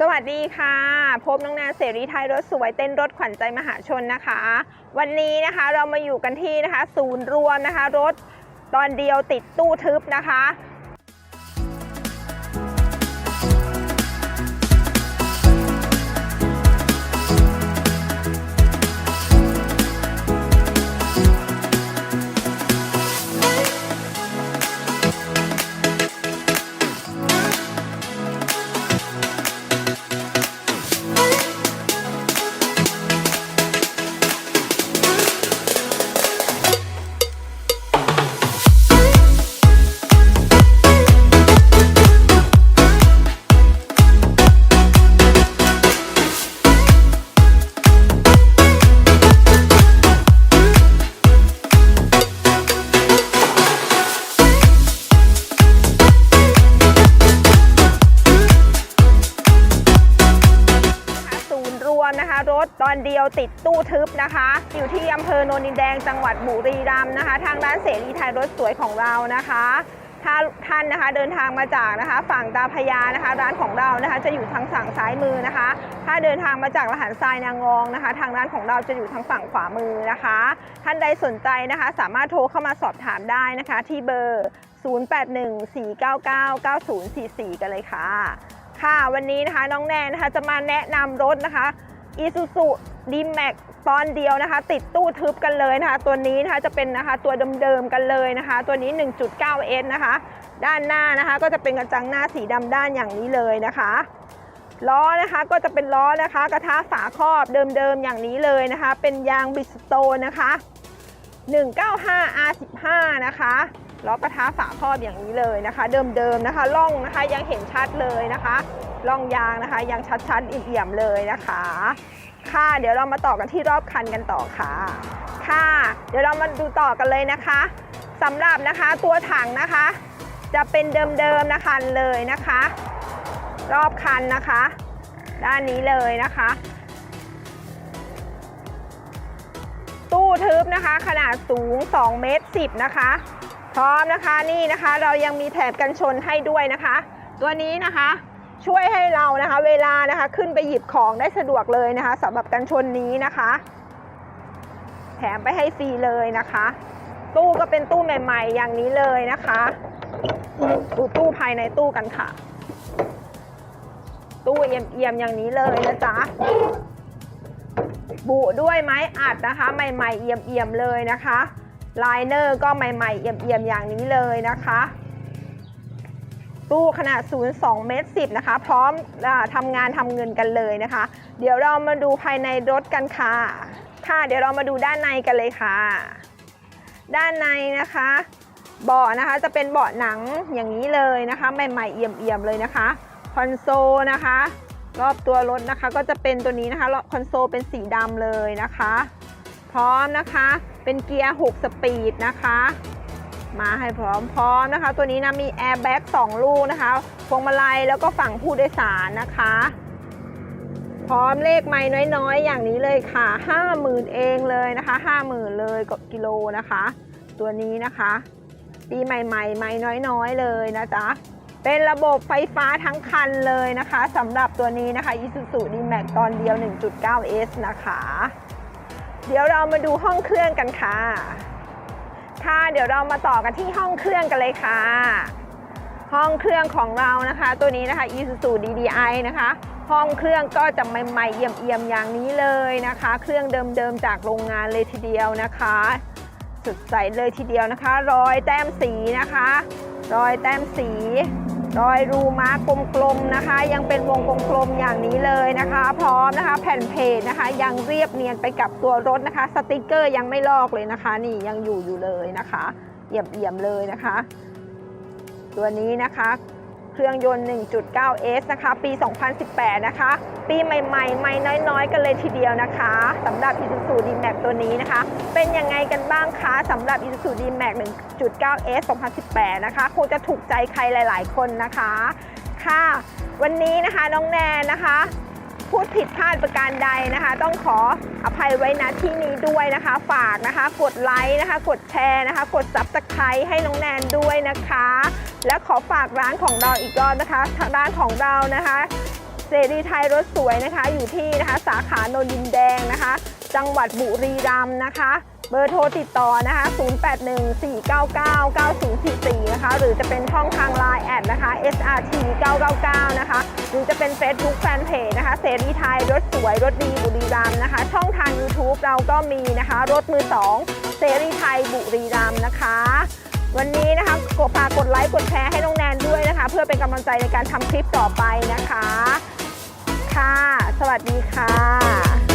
สวัสดีค่ะ พบน้องแนนเสรีไทยรถสวยเต้นรถขวัญใจมหาชนนะคะ วันนี้นะคะเรามาอยู่กันที่นะคะ ศูนย์รวมนะคะ รถตอนเดียวติดตู้ทึบนะคะ รเดียวติดตู้ทึบนะคะ อยู่ที่อำเภอโนนดินแดงจังหวัดบุรีรัมย์นะคะ ทางร้านเสรีไทยรถสวยของเรานะคะถ้าท่านนะคะเดินทางมาจากนะคะ ฝั่งตาพยานะคะ ร้านของเรานะคะ จะอยู่ทางฝั่งซ้ายมือนะคะ ถ้าเดินทางมาจากละหันทรายนางรองนะคะ ทางร้านของเราจะอยู่ทางฝั่งขวามือนะคะ ท่านใดสนใจนะคะ สามารถโทรเข้ามาสอบถามได้นะคะ ที่เบอร์ 0814999044 กันเลยค่ะ ค่ะวันนี้นะคะน้องแนนนะคะจะมาแนะนำรถนะคะ Isuzu D-Max ตอนเดียวนะคะ ติดตู้ทึบกันเลยนะคะ ตัวนี้นะคะจะเป็นนะคะตัวเดิมๆกันเลยนะคะ ตัวนี้ 1.9S นะคะ ด้านหน้านะคะ ก็จะเป็นกระจังหน้าสีดำด้านอย่างนี้เลยนะคะล้อนะคะก็จะเป็นล้อนะคะ กระทะฝาครอบเดิมๆอย่างนี้เลยนะคะ เป็นยางบิสโตนะคะ 195 R15 นะคะล้อกระทะฝาครอบอย่างนี้เลยนะคะ เดิมๆนะคะล่องนะคะยังเห็นชัดเลยนะคะ ล่องยางนะคะ ยังชัดๆเอี่ยมเลยนะคะ ค่ะเดี๋ยวเรามาต่อกันที่รอบคันกันต่อค่ะ ค่ะ เดี๋ยวเรามาดูต่อกันเลยนะคะสำหรับนะคะตัวถังนะคะ จะเป็นเดิมๆนะคะเลยนะคะ รอบคันนะคะ ด้านนี้เลยนะคะ ตู้ทึบนะคะ ขนาดสูง2เมตร10นะคะพร้อมนะคะนี่นะคะเรายังมีแถบกันชนให้ด้วยนะคะ ตัวนี้นะคะ ช่วยให้เรานะคะ เวลานะคะขึ้นไปหยิบของได้สะดวกเลยนะคะสำหรับกันชนนี้นะคะ แถมไปให้ฟรีเลยนะคะ ตู้ก็เป็นตู้ใหม่ ๆ อย่างนี้เลยนะคะดูตู้ภายในตู้กันค่ะ ตู้เอี่ยมๆอย่างนี้เลยนะจ๊ะบุด้วยไม้อัดนะคะ ใหม่ ๆ เอี่ยมๆเลยนะคะไลเนอร์ก็ใหม่ ๆ เอี่ยมๆอย่างนี้เลยนะคะ ตู้ขนาด 02 เมตร 10 นะคะ พร้อมอทำงานทำเงินกันเลยนะคะ เดี๋ยวเรามาดูภายในรถกันค่ะ ค่ะ เดี๋ยวเรามาดูด้านในกันเลยค่ะ ด้านในนะคะ เบาะนะคะจะเป็นเบาะหนังอย่างนี้เลยนะคะ ใหม่ๆเอี่ยมๆเลยนะคะ คอนโซลนะคะ รอบตัวรถนะคะก็จะเป็นตัวนี้นะคะ คอนโซลเป็นสีดำเลยนะคะ พร้อมนะคะ เป็นเกียร์ 6 สปีดนะคะ มาให้พร้อมพร้อมนะคะ ตัวนี้นะมีแอร์แบ็ก2ลูกนะคะพวงมาลัยแล้วก็ฝั่งผู้โดยสารนะคะ พร้อมเลขไม้น้อยๆ อย่างนี้เลยค่ะ50,000เองเลยนะคะ50,000เลยกับกิโลนะคะ ตัวนี้นะคะ ปีใหม่ๆไม้น้อยๆ เลยนะจ๊ะเป็นระบบไฟฟ้าทั้งคันเลยนะคะสำหรับตัวนี้นะคะ Isuzu D-Max ตอนเดียว 1.9S นะคะ เดี๋ยวเรามาดูห้องเครื่องกันค่ะ ค่ะ เดี๋ยวเรามาต่อกันที่ห้องเครื่องกันเลยค่ะ ห้องเครื่องของเรานะคะ ตัวนี้นะคะ Isuzu DDI นะคะ ห้องเครื่องก็จะใหม่ๆเอี่ยมๆอย่างนี้เลยนะคะ เครื่องเดิมๆจากโรงงานเลยทีเดียวนะคะสดใสเลยทีเดียวนะคะ รอยแต้มสีนะคะ รอยแต้มสี รอยรูม้ากลมๆนะคะ ยังเป็นวงกลมๆอย่างนี้เลยนะคะ พร้อมนะคะ แผ่นเพจนะคะ ยังเรียบเนียนไปกับตัวรถนะคะ สติกเกอร์ยังไม่ลอกเลยนะคะ นี่ยังอยู่อยู่เลยนะคะเอี่ยมๆเลยนะคะ ตัวนี้นะคะ เครื่องยนต์ 1.9S นะคะ ปี 2018 นะคะ ปีใหม่ๆใหม่น้อยๆ กันเลยทีเดียวนะคะสำหรับ Isuzu D-Max ตัวนี้นะคะ เป็นยังไงกันบ้างคะสำหรับ Isuzu D-Max 1.9S 2018 นะคะ คงจะถูกใจใครหลายๆ คนนะคะ ค่ะ วันนี้นะคะน้องแนนนะคะ พูดผิดพลาดประการใดนะคะ ต้องขออภัยไว้นะที่นี้ด้วยนะคะ ฝากนะคะ กดไลค์นะคะ กดแชร์นะคะ กดซับสไครต์ให้น้องแนนด้วยนะคะ และขอฝากร้านของเราอีกรอบนะคะทางร้านของเรานะคะเสรีไทยรถสวยนะคะอยู่ที่นะคะสาขาโนนดินแดงนะคะ จังหวัดบุรีรัมย์นะคะ เบอร์โทรติดต่อนะคะ 0814999044 นะคะ หรือจะเป็นช่องทาง Line แอดนะคะ SRT 999 นะคะ หรือจะเป็น Facebook Fanpage นะคะ เสรีไทยรถสวยรถดีบุรีรัมย์นะคะ ช่องทาง YouTube เราก็มีนะคะ รถมือ2เสรีไทยบุรีรัมย์นะคะ วันนี้นะคะกดฝากกดไลค์กดแชร์ให้น้องแนนด้วยนะคะ เพื่อเป็นกำลังใจในการทำคลิปต่อไปนะคะ ค่ะ สวัสดีค่ะ